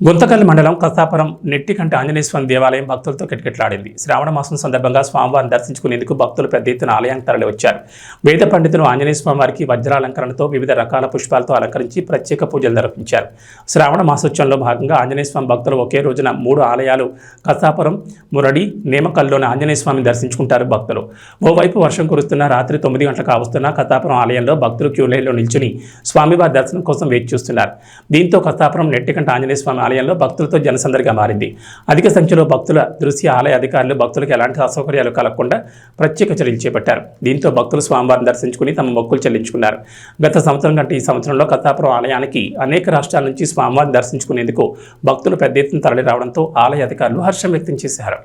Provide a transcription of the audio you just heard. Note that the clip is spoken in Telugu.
గుంతకల్లి మండలం కసాపురం నెట్టికంటి ఆంజనేయస్వామి దేవాలయం భక్తులతో కిటకిటలాడింది. శ్రావణ మాసం సందర్భంగా స్వామివారిని దర్శించుకునేందుకు భక్తులు పెద్ద ఎత్తున ఆలయానికి తరలి వచ్చారు వేద పండితులు ఆంజనేయస్వామి వారికి వజ్రాలంకరణతో వివిధ రకాల పుష్పాలతో అలంకరించి ప్రత్యేక పూజలు నిర్వహించారు. శ్రావణ మాసోత్సవంలో భాగంగా ఆంజనేయస్వామి భక్తులు ఒకే రోజున మూడు ఆలయాలు కసాపురం మురడి నేమకల్లోని ఆంజనేయస్వామిని దర్శించుకుంటారు భక్తులు. ఓవైపు వర్షం కురుస్తున్న రాత్రి తొమ్మిది గంటలకు కావస్తున్న కసాపురం ఆలయంలో భక్తులు క్యూలైన్లో నిల్చుని స్వామివారి దర్శనం కోసం వేచి చూస్తున్నారు. దీంతో కసాపురం నెట్టికంట ఆంజనేయస్వామి ఆలయంలో భక్తులతో జనసందడిగా మారింది. అధిక సంఖ్యలో భక్తుల దృశ్య ఆలయ అధికారులు భక్తులకు ఎలాంటి అసౌకర్యాలు కలగకుండా ప్రత్యేక చర్యలు చేపట్టారు. దీంతో భక్తులు స్వామివారిని దర్శించుకుని తమ మొక్కులు చెల్లించుకున్నారు. గత సంవత్సరం కంటే ఈ సంవత్సరంలో కథాపురం ఆలయానికి అనేక రాష్ట్రాల నుంచి స్వామివారిని దర్శించుకునేందుకు భక్తులు పెద్ద ఎత్తున తరలి రావడంతో ఆలయ అధికారులు హర్షం వ్యక్తం చేశారు.